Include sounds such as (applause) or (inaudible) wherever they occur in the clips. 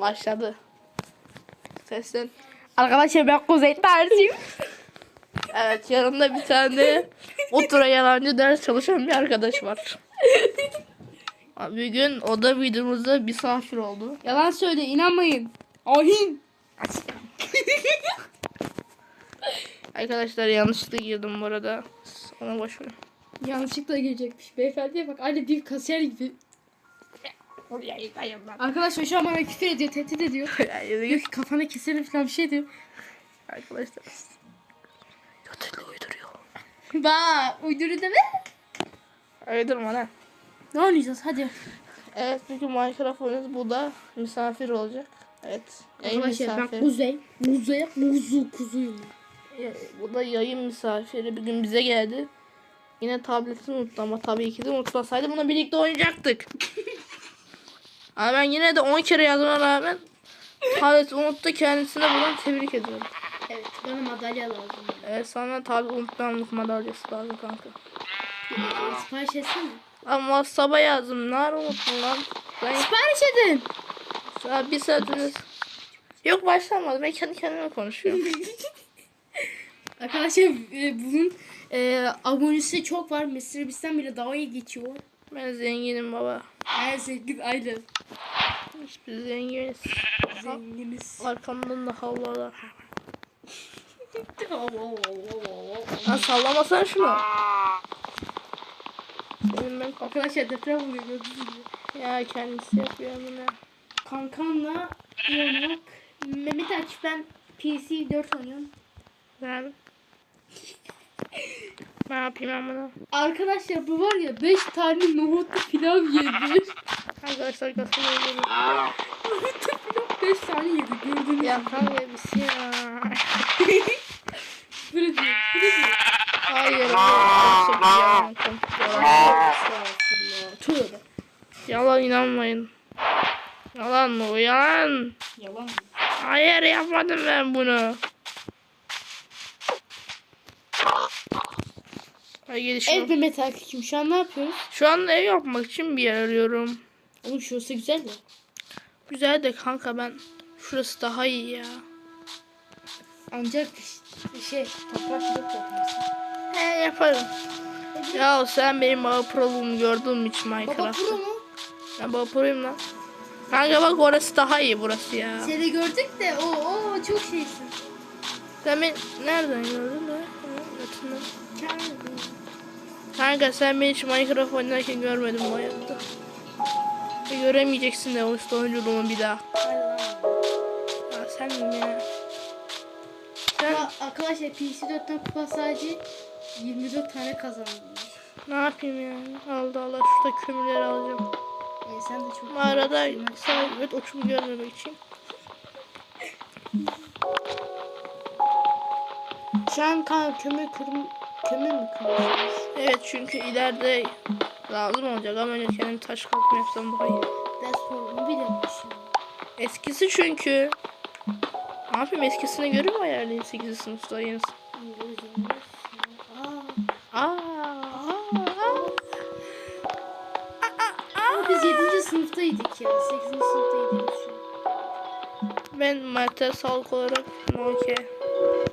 Başladı. Seslen. Arkadaşlar ben Kuzey Terziyim. (laughs) Evet yanımda bir tane otura yalancı ders çalışan bir arkadaş var. Bugün oda videomuzda misafir oldu. Yalan söyle inanmayın. Ahin. (laughs) Arkadaşlar yanlışlıkla girdim bu arada. Ona boş ver. Yanlışlıkla girecekmiş. Beyefendiye bak aynı bir kasiyer gibi. Arkadaşlar şu an bana küfür ediyor, tehdit ediyor. (laughs) diyor ki kafana keserim falan bir şey diyor. Arkadaşlar. Yatırlı uyduruyor. (laughs) Bak uyduru deme. Uydurma lan. Ne oynayacağız hadi. Evet bugün Minecraft oynuyoruz. Bu da misafir olacak. Evet. Arkadaşlar ben. Kuzey. Kuzey. Muzu kuzuyum. Ya, Bu da yayın misafiri. Bugün bize geldi. Yine tabletini unuttu ama tabii ki de unutmasaydı bununla birlikte oynayacaktık. (laughs) ama ben yine de 10 kere yazmama rağmen tableti unuttu. Kendisine buradan tebrik ediyorum. Evet bana madalya lazım. Evet sana tabi unutmanlık madalyası lazım kanka. Ee, Sipariş etsene. Ama WhatsApp'a yazdım. Ne ara unuttun lan? Ben Sipariş edin. sana bir saatiniz... Yok başlamadı. Ben kendi kendime konuşuyorum. (laughs) Arkadaşlar e, bunun e, abonesi çok var. Mr. Beast'ten bile daha iyi geçiyor. Ben zenginim baba. Her zengin aynen. Biz zenginiz. Zenginiz. Arkamdan da havalar. (laughs) Lan sallamasana şunu. Senin ben. Arkadaşlar deprem oluyor gördünüz mü? Ya kendisi yapıyor bunu. Kankamla oynamak. Mehmet aç ben PC 4 oynuyorum. Ben... (laughs) ne yapayım ben bunu? Arkadaşlar bu var ya 5 tane nohutlu pilav yedi. Arkadaşlar öldürüyor. nohutlu pilav 5 tane yedi gördünüz? Ya kanka bir şey ya. Böyle diyor. Böyle diyor. Hayır. Çok yalan konuşuyorlar. Tövbe. Yalan inanmayın. Yalan mı? Yalan. Yalan mı? Hayır yapmadım ben bunu. Gelişim. Evet Mehmet Akif'im şu an ne yapıyoruz? Şu anda ev yapmak için bir yer arıyorum. Oğlum şurası güzel de. Güzel de kanka ben şurası daha iyi ya. Ancak şey toprak yok yapmasın. He yaparım. Ya sen benim baba proluğumu gördün için Baba Minecraft'ta. pro mu? Ben baba proyum lan. Kanka bak orası daha iyi burası ya. Seni gördük de o o çok şeysin. Sen beni nereden gördün de? Kanka sen beni hiç Minecraft oynarken görmedin bu hayatta. Ve göremeyeceksin de o usta oyunculuğumu bir daha. Ya sen mi ya? Sen Ya arkadaşlar PC4'ten kupa sadece 24 tane kazandım. ne yapayım ya? Allah Allah şurada kömürleri alacağım. E, sen de çok Mağarada iyi. sadece uçumu görmemek için. Şu an kan kömür kırm kömür mü kırmışsınız? Evet çünkü ileride lazım olacak ama önce kendim taş kalkma yapsam daha iyi. Ders bir yapmışım. Eskisi çünkü. Ne yapayım eskisini görüyor mu ayarlayın 8. sınıfta yeni. Aa, Aa, ama biz 7. sınıftaydık ya. 8. sınıftaydık. Ben madde sağlık olarak Nokia.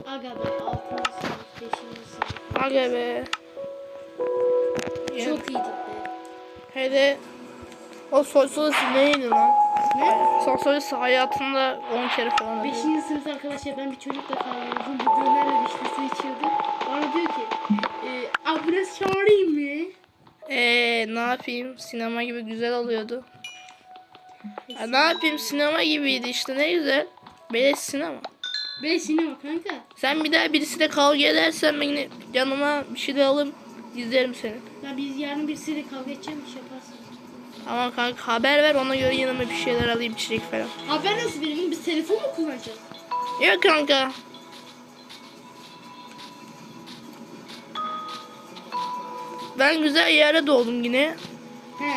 Aga be 6. sınıf, 5. sınıf. Aga be. Ya, Çok iyiydik be. Hele o sosyalist neydi lan? Ne? Sosyalist hayatında 10 kere falan. 5. öldü. sınıf arkadaşlar ben bir çocukla kalıyordum. Bu dönerle vişnesi içiyordu. Bana diyor ki e, abres çağırayım mı? Eee ne yapayım? Sinema gibi güzel oluyordu. Ya, ne yapayım? Sinema gibiydi işte ne güzel. Beleş sinema. Ben sinema kanka. Sen bir daha birisiyle kavga edersen ben yine yanıma bir şey de alayım izlerim seni. Ya biz yarın birisiyle kavga edeceğim iş yaparsın. Ama kanka haber ver ona göre yanıma bir şeyler alayım içecek falan. Haber nasıl verelim? Biz telefon mu kullanacağız? Yok kanka. Ben güzel yerde doğdum yine. He.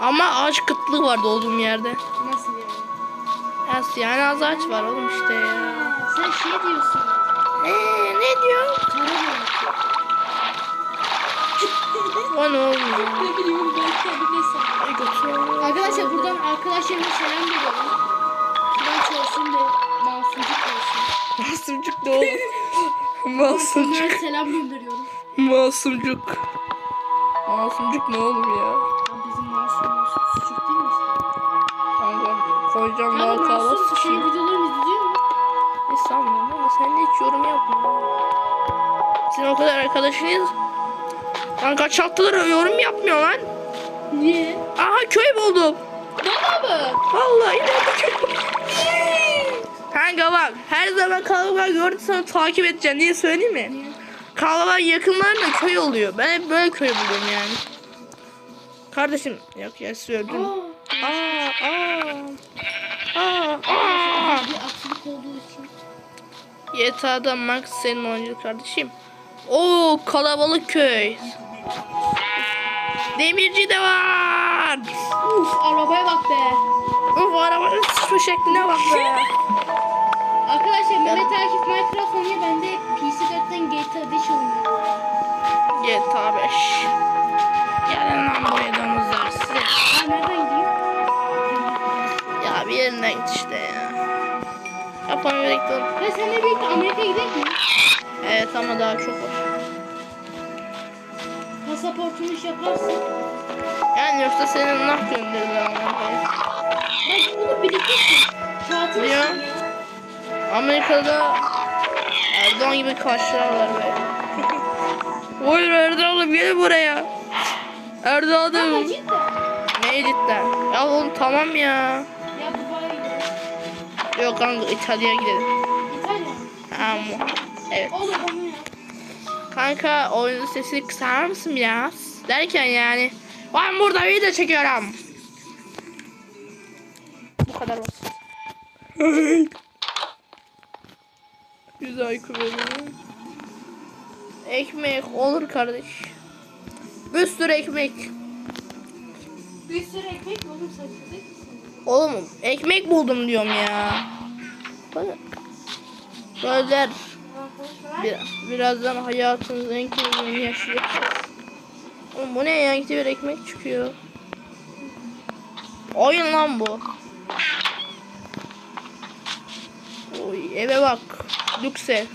Ama ağaç kıtlığı var doğduğum yerde. Nasıl yani? Nasıl yani az ağaç var oğlum işte ya. Sen şey diyorsun. Eee ne diyor? Kara ne olmuyor? Ne bileyim ben kendime sandım. Ay. Arkadaşlar buradan arkadaşlarıma selam veriyorum. isim de Masumcuk olsun. Masumcuk ne oğlum? (laughs) Masumcuk. Onlara selam gönderiyorum. Masumcuk. Masumcuk ne oğlum ya? Bizim Masum sucuk değil mi? Kanka koyacağım Kanka marka Masum alırsın şey videolarını izliyor mu? Ne sanmıyorum ama sen de hiç yorum yapma. Senin o kadar arkadaşınız. Kanka çattılar yorum yapmıyor lan. Niye? Aha köy buldum. Bana mı? Vallahi bir köy. Kanka bak her zaman kalabalık gördüysen takip edeceksin diye söyleyeyim mi? Niye? Kalabalık yakınlarında köy oluyor. Ben hep böyle köy buluyorum yani. Kardeşim yok ya söyledim. Aa. Aa aa. Aa aa. GTA'da Max senin oyuncu kardeşim. Oo kalabalık köy. Demirci de var. Uf arabaya bak be. Uf arabanın şu şekline bak be. (laughs) Arkadaşlar Mehmet Akif Minecraft oynuyor. Ben de PC4'ten GTA 5 oynuyorum. GTA 5. Gelin lan buraya domuzlar size. Ben nereden gideyim? Ya bir yerine git işte ya. Yapalım birlikte. Ve seninle birlikte Amerika'ya gidelim mi? Evet ama daha çok var. Pasaportunu iş yaparsın. Yani yoksa senin nah gönderirler Amerika'ya. Bak bunu birlikte tatil ya. Amerika'da Erdoğan gibi karşılarlar be. Buyur Erdoğan'ım gel buraya. Erdoğan'ım. Ne cidden? Ya oğlum tamam ya. Ya Dubai'ye gidelim. Yok kanka İtalya'ya gidelim. İtalya mı? Ama. Evet. Ya. Kanka oyunun sesini kısar mısın biraz? Derken yani. Ben burada video çekiyorum. Bu kadar basit. (laughs) Güzel IQ veriyor. Ekmek olur kardeş. Bir sürü ekmek. Bir sürü ekmek mi oğlum sen çocuk musun? Oğlum ekmek buldum diyorum ya. Bana. Gözler. Bir, birazdan hayatınızın en keyifli yaşayacaksınız. Oğlum bu ne ya? Bir ekmek çıkıyor. Oyun lan bu. Oy eve bak. Lükse.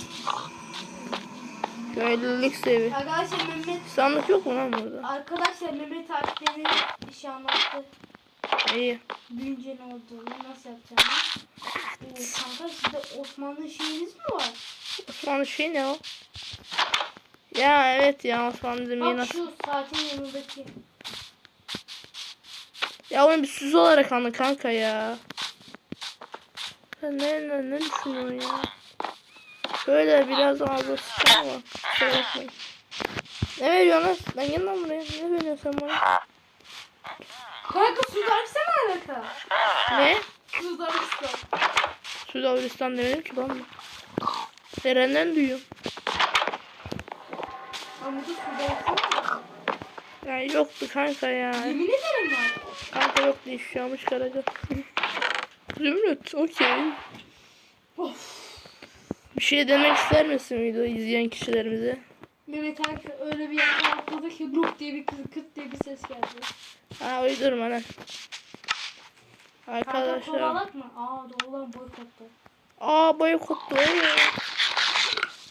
Şöyle lüks evi. Arkadaşlar Mehmet Sandık yok mu lan burada? Arkadaşlar Mehmet Akif beni işi anlattı. İyi. Büyünce ne olduğunu nasıl yapacağını. Oo, kanka sizde Osmanlı şeyiniz mi var? Osmanlı şey ne o? Ya evet ya Osmanlı demeyi Bak nasıl? şu saatin yanındaki. Ya onu bir süs olarak anla kanka ya. Sen ne, ne, ne düşünüyorsun ya? Şöyle biraz ağzı sıçan ama. Kusura bakmayın. Ne veriyorsun lan? Ben gel lan buraya. Ne veriyorsun sen bana? Kanka Sudaristan alaka. Ne? Sudaristan. Suudi Arabistan demedim ki ben de. Nereden duyuyorum? Ama bu Sudaristan. Ya yoktu kanka ya. Yemin ederim var. Kanka yoktu ifşamış karaca. Zümrüt okey. Of. Bir şey demek ister misin video izleyen kişilerimize? Mehmet Akif öyle bir yerden atladı ki ruh diye bir kız kıt diye bir ses geldi. Ha uydurma lan. Kanka Arkadaşlar. kovalak mı? Aa doğru lan boykotta. Aa boykottu.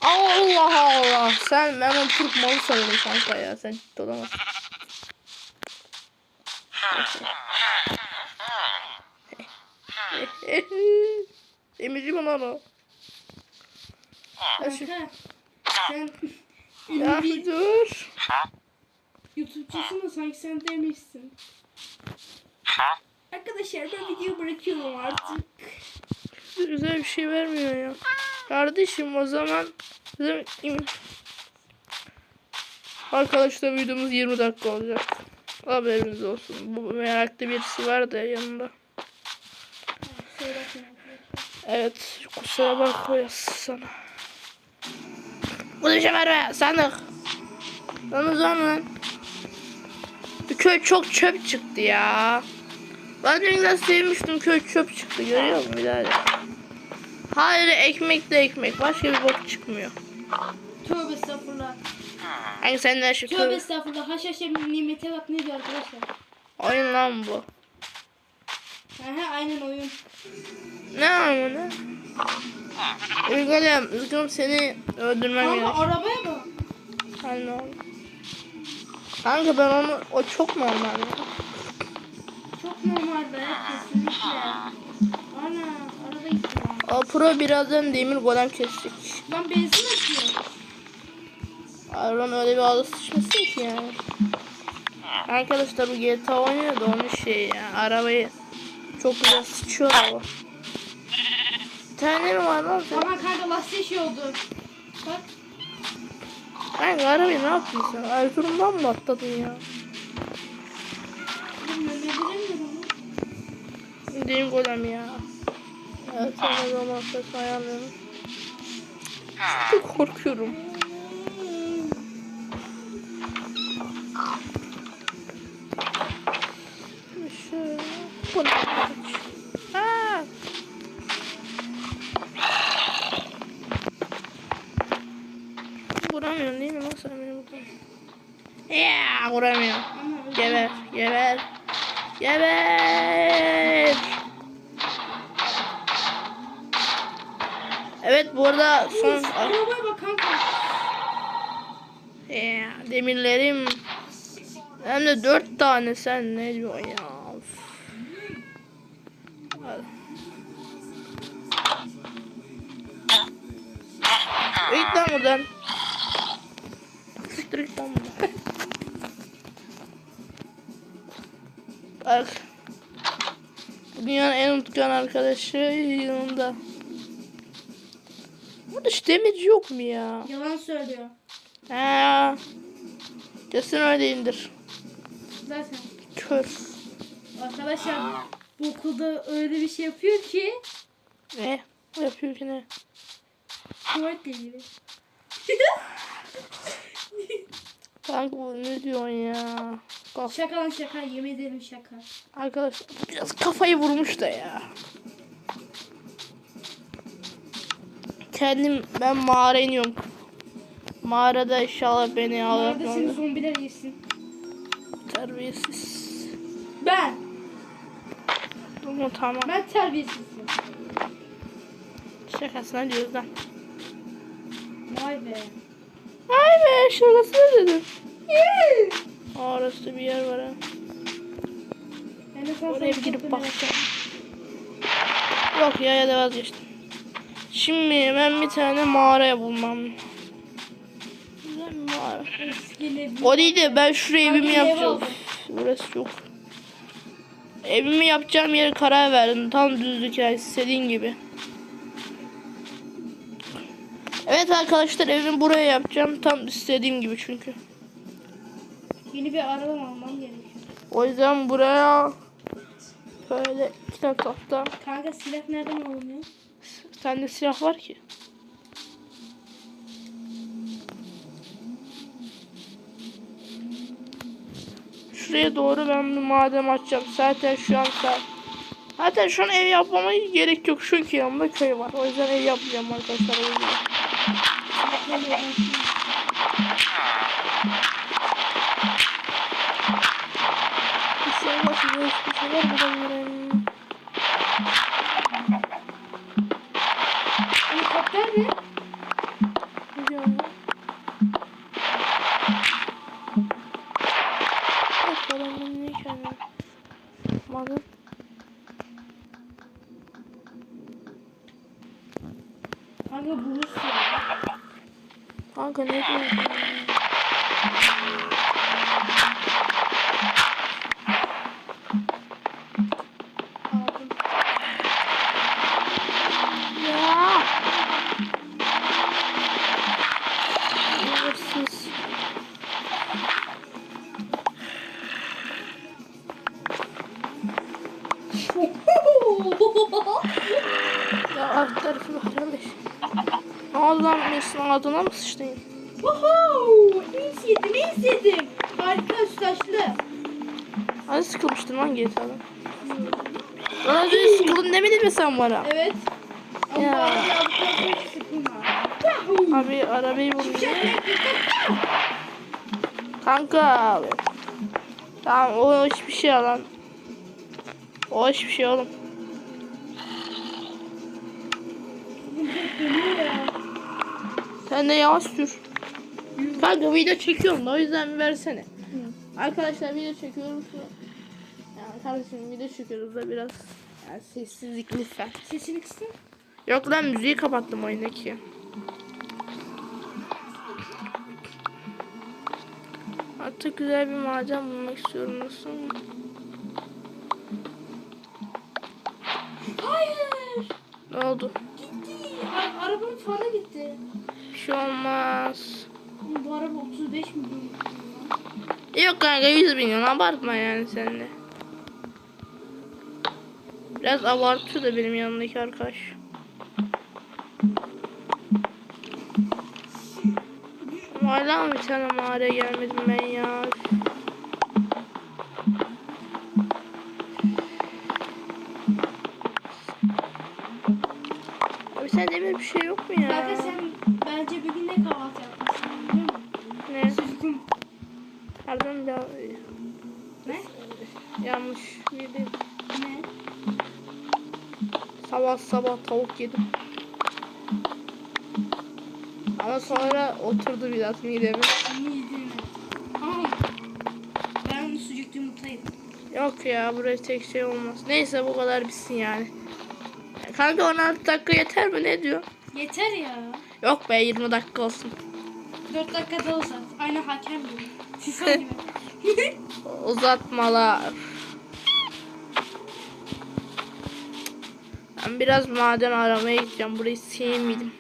Allah Allah. Sen onu Türk malı sanırım kanka ya. Sen ciddi olamazsın. Emici mi lan o? Kanka sen (laughs) Ya bir dur. YouTube'cusun da sanki sen demişsin. Arkadaşlar ben video bırakıyorum artık. Güzel bir şey vermiyor ya. Kardeşim o zaman Arkadaşlar videomuz 20 dakika olacak. Haberiniz olsun. Bu meraklı birisi var da yanında. Evet kusura bakma sana. Bu düşe verme sandık. Lan o zaman. Bu köy çok çöp çıktı ya. Ben ne güzel sevmiştim köy çöp çıktı görüyor musun birader? Hayır ekmek de ekmek başka bir bok çıkmıyor. Tövbe estağfurullah. Hangi senden şu Tövbe köy? estağfurullah. Haşhaşa nimete bak ne diyor arkadaşlar. Oyun lan bu. Aha aynen oyun. Ne amına? Ülgülüm, Ülgülüm seni öldürmem gerek. arabaya bak. Anne oğlum. Kanka ben onu, o çok normal ya. Normal be kesinlikle. Ana arada gitti lan. O pro birazdan demir golem kesecek. Lan benzin atıyor. Iron öyle bir ağzı sıçmasın ki yani. Arkadaşlar bu GTA oynuyor da onun şey ya. Arabayı çok güzel sıçıyor araba. Mi var lan? Aman kanka lastiği şey oldu. Bak. Kanka arabayı ne yaptın sen? Erzurum'dan mı atladın ya? Demir golem ya. Evet sana zaman ses ayarlıyorum. Çok korkuyorum. Şöyle. Ha! Vuramıyorsun değil mi beni buradan? Ya vuramıyorum. Tane sen ne diyorsun ya? Git lan buradan. Siktir git lan buradan. Bak. Dünyanın en unutkan arkadaşı yanında. Burada hiç demirci yok mu ya? Yalan söylüyor. Ha. Kesin öyleyindir. Zaten. Kör. Arkadaşlar bu okulda öyle bir şey yapıyor ki Ne? Yapıyor ki ne? tuvaletle ilgili. Kanka bu ne diyorsun ya? Kaf Şaka lan şaka yemin ederim şaka. Arkadaşlar biraz kafayı vurmuş da ya. Kendim ben mağara iniyorum. Mağarada inşallah beni alır. Nerede seni zombiler yesin. Terbiyesiz. Ben. Ama tamam. Ben terbiyesizim. Şakasına diyoruz lan. Vay be. Ay be şakasına dedim. Aa, Orası bir yer var ha. Oraya bir girip bakacağım. Yok ya ya da vazgeçtim. Şimdi ben bir tane mağaraya bulmam. Bir- O değil de ben şuraya evimi ev yapacağım. aldın? Burası çok. Evimi yapacağım yere karar verdim. Tam düzlük yani istediğin gibi. Evet arkadaşlar evimi buraya yapacağım. Tam istediğim gibi çünkü. Yeni bir araba almam gerekiyor. O yüzden buraya böyle iki tahta. Kanka silah nereden alınıyor? Sende silah var ki. Şuraya doğru ben bir maden açacağım. Zaten şu an. Zaten şu an ev yapmama gerek yok. Çünkü yanımda köy var. O yüzden ev yapmayacağım arkadaşlar. O yüzden. Silahlarla uğraşıyorum. İnşallah size hiçbir şeyler Adına mı sıçtın? Woohoo! En sevdim, en sevdim. Harika üstaşlı. Hani sıkılmıştın lan GTA'dan? Lan az önce sıkıldın demedin mi sen bana? Evet. Ama Ya. Yahoo! Abi arabayı. Şaka Kanka. Tamam o hiçbir şey alan. O hiçbir şey oğlum. Sen de yavaş sür. Kanka video çekiyorum da o yüzden versene. Arkadaşlar video çekiyoruz. Yani kardeşim video çekiyoruz da biraz yani sessizlik lütfen. Sesini kıstın. Yok lan müziği kapattım oyundaki. Artık güzel bir maden bulmak istiyorum nasıl? Hayır. Ne oldu? Gitti. A- arabanın farı gitti. Şey olmaz. Bu araba 35 milyon. Yok kanka 100 milyon abartma yani sen de. Biraz abartıyor da benim yanımdaki arkadaş. Hala mı bir tane mağaraya gelmedim ben ya? Abi sen demir bir şey yok mu ya? Kanka sen Pardon ya, Ne? yanlış değil. Ne? Sabah sabah tavuk yedim. Ama sonra oturdu biraz mideme. Yedim. Ama ben sucuklu yumurta yedim. Yok ya buraya tek şey olmaz. Neyse bu kadar bitsin yani. Kanka 16 dakika yeter mi ne diyor? Yeter ya. Yok be 20 dakika olsun. 4 dakikada olsa. Aynı hakem gibi. (laughs) Uzatmalar. Ben biraz maden aramaya gideceğim. Burayı sevmedim.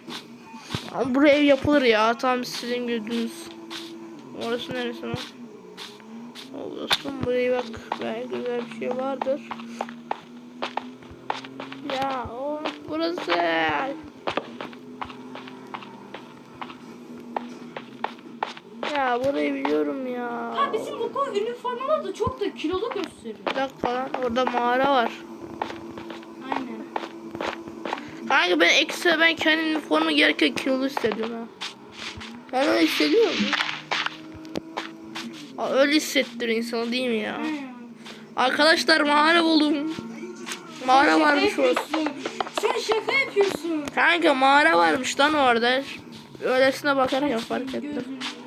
Ama buraya ev yapılır ya. Tam sizin gördüğünüz. Orası neresi lan? Olsun buraya bak. Belki güzel bir şey vardır. Ya o burası. Ya burayı biliyorum ya. ha bizim bu koy üniformalar da çok da kilolu gösteriyor. Bir dakika lan orada mağara var. Aynen. Kanka ben ekstra ben kendi üniforma gereken kilolu hissediyorum ha. Ben öyle hissediyorum. Aa, öyle hissettiriyor insanı değil mi ya? Aynen. Arkadaşlar mağara buldum. Mağara Şaka varmış orada. Sen şaka yapıyorsun. Kanka mağara varmış lan orada. Öylesine bakarken fark ettim. Yemesin.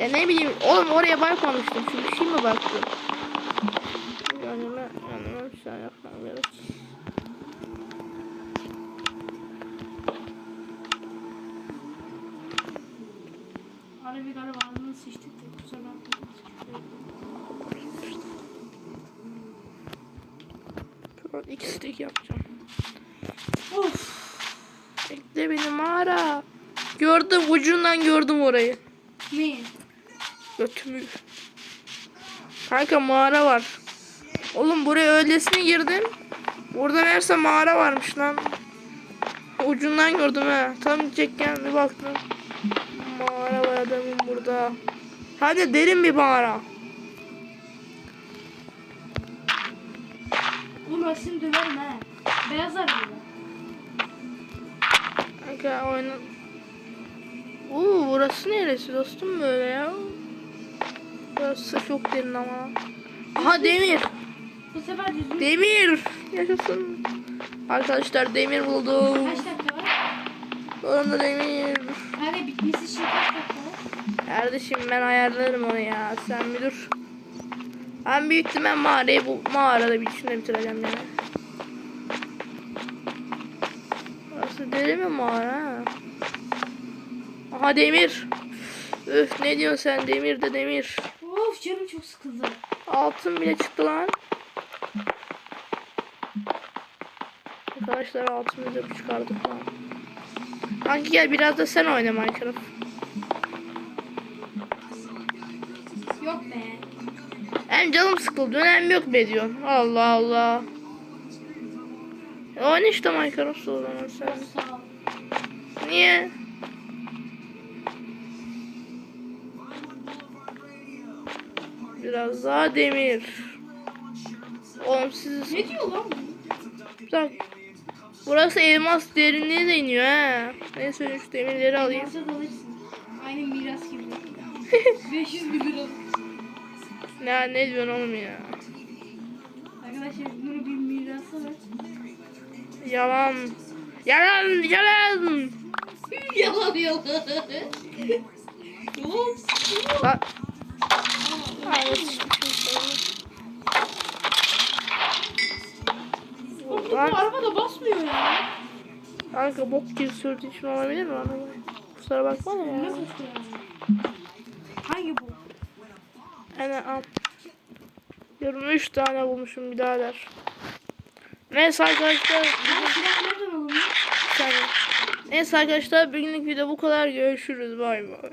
Ya ne bileyim oğlum oraya bakmamıştım. Şu bir şey mi baktım? Yanıma, yanıma bir şey yapmam gerek. Ara bir ara ağzını sıçtık da kusura bakma. Şuradan iki stick yapacağım. Of. Bekle beni mağara. Gördüm ucundan gördüm orayı. Ne? Götümü. Kanka mağara var. Oğlum buraya öylesine girdim. Burada meğerse mağara varmış lan. Ucundan gördüm ha. Tam gidecekken bir baktım. Mağara var adamın burada. Hadi derin bir mağara. Ben seni döverim ha. Beyaz araba. Kanka oyna. Oo burası neresi dostum böyle ya? Burası çok derin ama. Aha demir. Bu sefer düzgün. Demir. Yaşasın. Arkadaşlar demir buldum. Kaç dakika var? Sonunda demir. Kanka bitmesi için kaç dakika var? Kardeşim ben ayarlarım onu ya. Sen bir dur. Ben büyük ihtimal mağarayı bu mağarada bir içinde bitireceğim yani. Burası deli mi mağara? ha? Aha demir. Üf ne diyorsun sen demir de demir. Of canım çok sıkıldı. Altın bile çıktı lan. Arkadaşlar altın bile çıkardık lan. Kanki gel biraz da sen oyna Minecraft. Yok be. Hem canım sıkıldı önemli yok be diyorsun. Allah Allah. E, Oyna işte Minecraft o zaman sen. Niye? Biraz daha demir. Oğlum siz Ne diyor lan dakika. Burası elmas derinliğe de iniyor ha. Neyse şu demirleri alayım. Aynı miras gibi. (laughs) 500 bin lira. Ne, ne diyorsun oğlum ya? Arkadaşlar bunun bir mirası var. Yalan. Yalan yalan. (laughs) yalan yalan. Lan. Ha, yetişmişim sonra. Bu Lan araba da basmıyor ya. kanka bok gibi sürdüğü için olabilir mi? Bana? Kusura bakma da ya. Hangi bu? Hani al. 23 tane bulmuşum birader. Neyse arkadaşlar. Neyse arkadaşlar bugünlük video bu kadar. Görüşürüz. Bay bay.